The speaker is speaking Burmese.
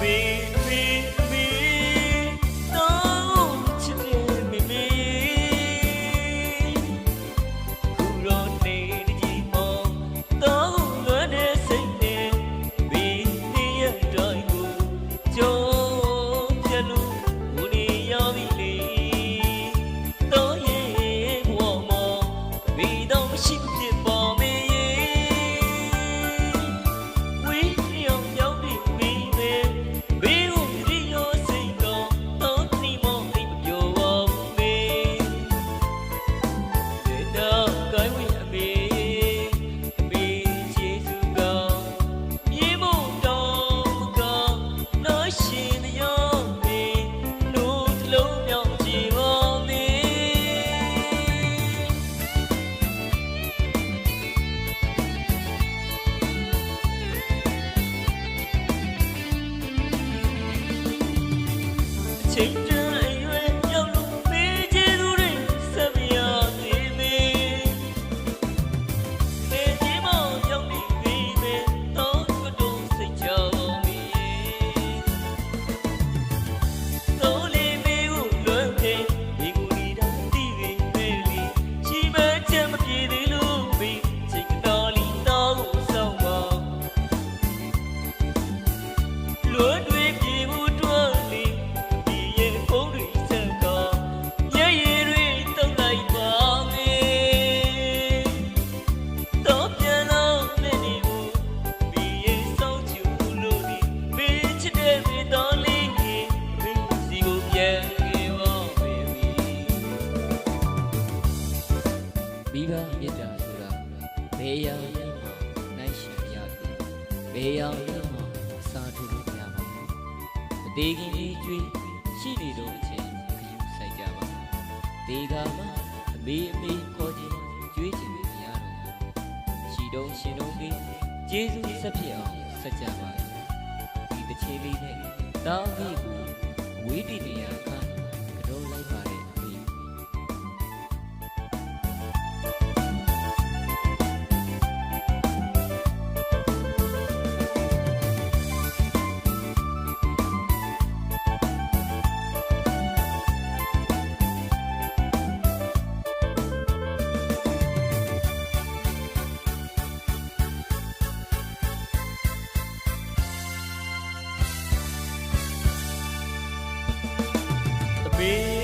be change မိဘမေတ္တာဆိုတာဘယ်ရာမှနိုင်ရှင်ရသည်ဘယ်ရာမှအစာထူလို့ရပါဘူးအသေးခင်ကြီးကျွေးရှိနေတော့အချိန်ခယူဆိုင်ကြပါဒေဂါမအမေအမေခေါ်ခြင်းကျွေးခြင်းမရတော့ဘူးရှိတော့ရှင်တော့ကြီးကျေးဇူးဆက်ဖြစ်အောင်ဆက်ကြပါဒီတစ်ချိန်လေးနဲ့တောင်းကြီးကိုဝေးတည်နေရခ be